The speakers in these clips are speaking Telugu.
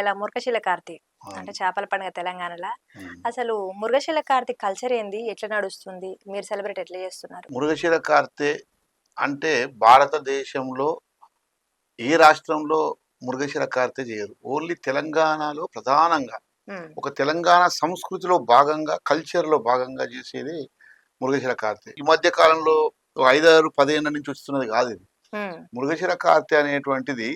ఇలా మురగశిల కార్తీక్. అంటే చేపల పండుగ తెలంగాణలో. అసలు మురగశిల కార్తీక్ కల్చర్ ఏంది? ఎట్లా నడుస్తుంది? మీరు సెలబ్రేట్ ఎట్లా చేస్తున్నారు? మురుగశిర కార్తె అంటే భారతదేశంలో ఏ రాష్ట్రంలో మురుగశిర కార్తె చేయరు. ఓన్లీ తెలంగాణలో ప్రధానంగా. ఉమ్, ఒక తెలంగాణ సంస్కృతిలో భాగంగా కల్చర్లో భాగంగా చేసేది మురుగశిర కార్తె ఈ మధ్య కాలంలో ఒక ఐదారు పదేళ్ళ నుంచి వస్తున్నది కాదు ఇది. ఉమ్, మురుగశిర కార్తె అనేటువంటిది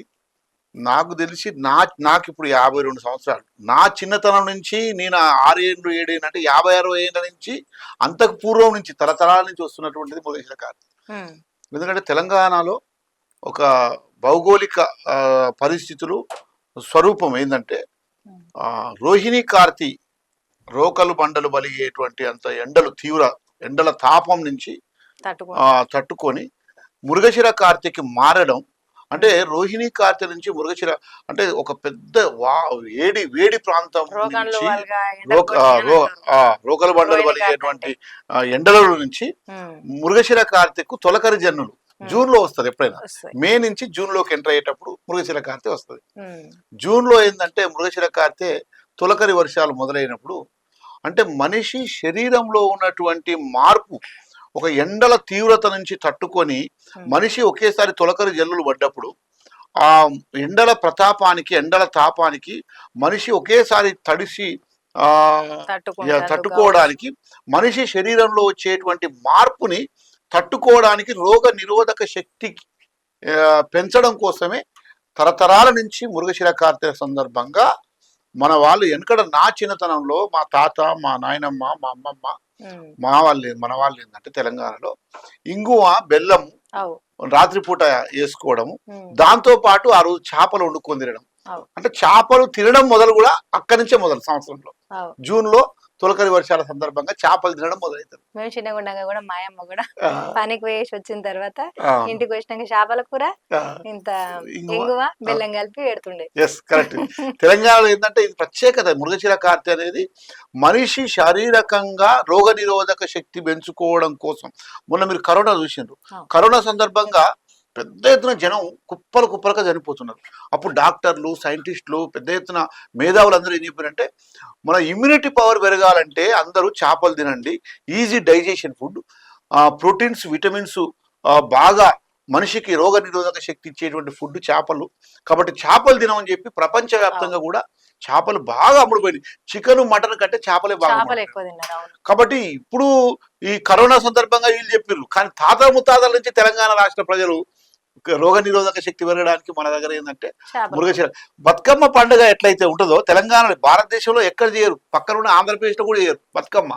నాకు తెలిసి నా నాకు ఇప్పుడు యాభై రెండు సంవత్సరాలు. నా చిన్నతనం నుంచి నేను ఆరు ఏళ్ళు ఏడేళ్ళు అంటే యాభై అరవై ఏళ్ళ నుంచి అంతకు పూర్వం నుంచి తరతరాల నుంచి వస్తున్నటువంటిది కార్తె ఉమ్, ఎందుకంటే తెలంగాణలో ఒక భౌగోళిక పరిస్థితులు స్వరూపం ఏంటంటే రోహిణి కార్తీ రోకలు బండలు బలిగేటువంటి అంత ఎండలు తీవ్ర ఎండల తాపం నుంచి తట్టుకొని మురుగశిర కార్తెకి మారడం అంటే రోహిణి కార్తె నుంచి మురుగశిర అంటే ఒక పెద్ద వా వేడి వేడి ప్రాంతం నుంచి బండలు ఆ, ఎండల నుంచి మురుగశిర కార్తెకు తొలకరి జన్నులు జూన్లో వస్తుంది ఎప్పుడైనా. మే నుంచి జూన్లోకి ఎంటర్ అయ్యేటప్పుడు మృగశిర కార్తె వస్తుంది. జూన్లో ఏంటంటే మృగశిర కార్తె తొలకరి వర్షాలు మొదలైనప్పుడు అంటే మనిషి శరీరంలో ఉన్నటువంటి మార్పు ఒక ఎండల తీవ్రత నుంచి తట్టుకొని మనిషి ఒకేసారి తొలకరి జల్లులు పడ్డప్పుడు ఆ ఎండల ప్రతాపానికి ఎండల తాపానికి మనిషి ఒకేసారి తడిసి తట్టుకోవడానికి మనిషి శరీరంలో వచ్చేటువంటి మార్పుని తట్టుకోవడానికి రోగ నిరోధక శక్తి పెంచడం కోసమే తరతరాల నుంచి మురుగశిర కార్తె సందర్భంగా మన వాళ్ళు వెనకడ నా చిన్నతనంలో మా తాత మా నాయనమ్మ మా అమ్మమ్మ మా వాళ్ళు మన వాళ్ళు ఏంటంటే తెలంగాణలో ఇంగువ బెల్లం రాత్రిపూట వేసుకోవడము. దాంతో పాటు ఆ రోజు చేపలు వండుకొని తినడం. అంటే చేపలు తినడం మొదలు కూడా అక్కడి నుంచే మొదలు సంవత్సరంలో. జూన్లో తొలకరి వర్షాల సందర్భంగా చేపలు తినడం మొదలవుతుంది మేము చిన్నగా ఉండగా కూడా మా అమ్మ కూడా పనికి వేసి వచ్చిన తర్వాత ఇంటికి వచ్చినాక చేపల కూర ఇంత ఇంగువ. బెల్లం కలిపి పెడుతుండే. ఎస్ కరెక్ట్ తెలంగాణలో ఏంటంటే ఇది ప్రత్యేకత మురుగశిర కార్తె అనేది మనిషి శారీరకంగా రోగ నిరోధక శక్తి పెంచుకోవడం కోసం. మొన్న మీరు కరోనా చూసిండ్రు. కరోనా సందర్భంగా పెద్ద ఎత్తున జనం కుప్పలు కుప్పలుగా చనిపోతున్నారు. అప్పుడు డాక్టర్లు సైంటిస్టులు పెద్ద ఎత్తున మేధావులు అందరూ ఏం చెప్పారంటే మన ఇమ్యూనిటీ పవర్ పెరగాలంటే అందరూ చేపలు తినండి easy digestion food proteins vitamins బాగా మనిషికి రోగ నిరోధక శక్తి ఇచ్చేటువంటి ఫుడ్ చేపలు. కాబట్టి చేపలు తినమని చెప్పి ప్రపంచవ్యాప్తంగా కూడా చేపలు బాగా అమ్ముడుపోయింది. చికెన్ మటన్ కంటే చేపలే బాగా అమ్ముడుపోయినాయి. కాబట్టి ఇప్పుడు ఈ కరోనా సందర్భంగా వీళ్ళు చెప్పిర్రు. కానీ తాత ముత్తాతల నుంచి తెలంగాణ రాష్ట్ర ప్రజలు రోగ నిరోధక శక్తి పెరగడానికి మన దగ్గర ఏంటంటే చేపలు. మురుగశిర బతుకమ్మ పండుగ ఎట్లయితే ఉంటుందో తెలంగాణ భారతదేశంలో ఎక్కడ చేయరు. పక్కన ఉన్న ఆంధ్రప్రదేశ్లో కూడా చేయరు బతుకమ్మ.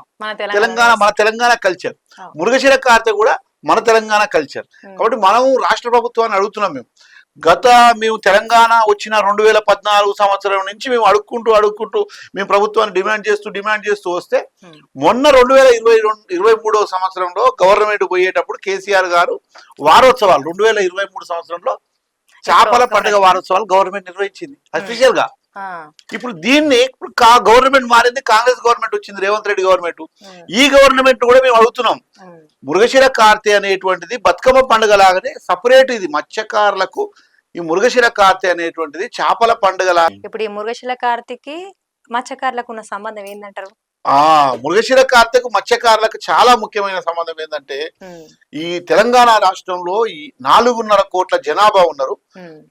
తెలంగాణ. మన తెలంగాణ కల్చర్ అవును. మురుగశిర కార్తె కూడా మన తెలంగాణ కల్చర్ కాబట్టి మనం రాష్ట్ర ప్రభుత్వాన్ని అడుగుతున్నాం మేము. గత మేము తెలంగాణ వచ్చిన రెండు వేల పద్నాలుగు సంవత్సరం నుంచి మేము అడుక్కుంటూ అడుక్కుంటూ మేము ప్రభుత్వాన్ని డిమాండ్ చేస్తూ డిమాండ్ చేస్తూ వస్తే ఉమ్, మొన్న రెండు వేల ఇరవై రెండు ఇరవై మూడవ సంవత్సరంలో గవర్నమెంట్ పోయేటప్పుడు కేసీఆర్ గారు వారోత్సవాలు రెండు వేల ఇరవై మూడు సంవత్సరంలో చేపల పండుగ వారోత్సవాలు గవర్నమెంట్ నిర్వహించింది. అఫీషియల్గా. ఆ, ఇప్పుడు దీన్ని ఇప్పుడు గవర్నమెంట్ మారింది కాంగ్రెస్ గవర్నమెంట్ వచ్చింది రేవంత్ రెడ్డి గవర్నమెంట్. ఉమ్, ఈ గవర్నమెంట్ కూడా మేము అడుగుతున్నాం. ఉమ్, మురుగశిర కార్తె అనేటువంటిది బతుకమ్మ పండుగ లాగానే సపరేట్ ఇది మత్స్యకారులకు ఈ మురుగశిర కార్తె అనేటువంటిది చేపల పండుగ లాగా ఇప్పుడు ఈ మురుగశిల కార్తీకి మత్స్యకారులకు ఉన్న సంబంధం ఏందంటారు? ఆ మురుగశిర కార్తెకు మత్స్యకారులకు చాలా ముఖ్యమైన సంబంధం ఏంటంటే ఈ తెలంగాణ రాష్ట్రంలో ఈ నాలుగున్నర కోట్ల జనాభా ఉన్నారు.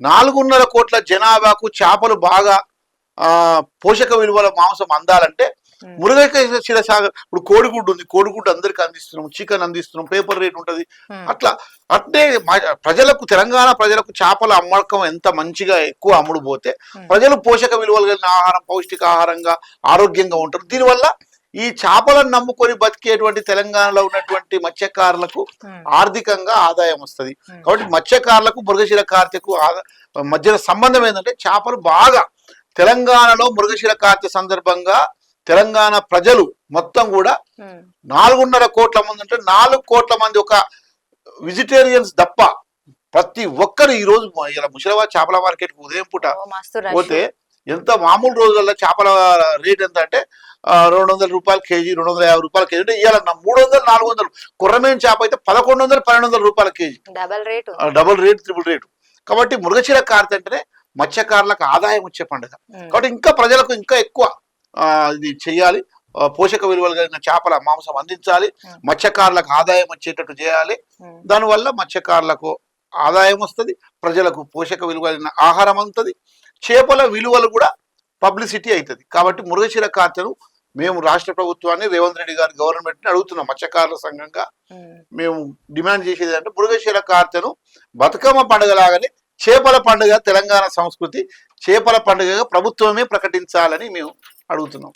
నాలుగున్నర కోట్ల జనాభాకు చేపలు బాగా ఆ పోషక విలువల మాంసం అందాలంటే మురుగశిర సాగర్ ఇప్పుడు కోడిగుడ్డు ఉంది కోడిగుడ్డు అందరికి అందిస్తున్నాం చికెన్ అందిస్తున్నాం పేపర్ రేట్ ఉంటది. అట్లా అంటే ప్రజలకు తెలంగాణ ప్రజలకు చేపల అమ్మకం ఎంత మంచిగా ఎక్కువ అమ్ముడు పోతే ప్రజలు పోషక విలువలు కలిగిన ఆహారం పౌష్టిక ఆహారంగా ఆరోగ్యంగా ఉంటారు. దీనివల్ల ఈ చేపలను నమ్ముకొని బతికేటువంటి తెలంగాణలో ఉన్నటువంటి మత్స్యకారులకు ఆర్థికంగా ఆదాయం వస్తది. కాబట్టి మత్స్యకారులకు మృగశిర కార్తెకు మధ్యన సంబంధం ఏంటంటే చేపలు బాగా తెలంగాణలో మృగశిర కార్తె సందర్భంగా తెలంగాణ ప్రజలు మొత్తం కూడా నాలుగున్నర కోట్ల మంది అంటే నాలుగు కోట్ల మంది ఒక వెజిటేరియన్స్ తప్ప ప్రతి ఒక్కరు ఈ రోజు ఇలా ముషిరాబాద్ చేపల మార్కెట్ ఉదయం పూట. పోతే ఎంత మామూలు రోజుల్లో చేపల రేట్ ఎంత అంటే రెండు వందల రూపాయలు కేజీ రెండు వందల యాభై రూపాయల కేజీ అంటే ఇవాళ మూడు వందలు నాలుగు వందలు కుర్రమేన్ చేప అయితే పదకొండు వందలు పన్నెండు వందల రూపాయల K G. Double rate. Double rate triple rate. కాబట్టి మృగశిర కార్తె అంటేనే మత్స్యకారులకు ఆదాయం వచ్చే పండుగ. కాబట్టి ఇంకా ప్రజలకు ఇంకా ఎక్కువ ఇది చేయాలి. పోషక విలువలు కలిగిన చేపల మాంసం అందించాలి. మత్స్యకారులకు ఆదాయం వచ్చేటట్టు చేయాలి. దానివల్ల మత్స్యకారులకు ఆదాయం వస్తుంది ప్రజలకు పోషక విలువ కలిగిన ఆహారం అందుతుంది చేపల విలువలు కూడా పబ్లిసిటీ అవుతుంది కాబట్టి మృగశిర కార్తెను మేము రాష్ట్ర ప్రభుత్వాన్ని రేవంత్ రెడ్డి గారి గవర్నమెంట్ని అడుగుతున్నాం. మత్స్యకారుల సంఘంగా. మేము. డిమాండ్ చేసేది అంటే మృగశిర కార్తెను బతుకమ్మ పండుగ లాగానే చేపల పండుగ తెలంగాణ సంస్కృతి చేపల పండుగగా ప్రభుత్వమే ప్రకటించాలని మేము అడుగుతున్నాం.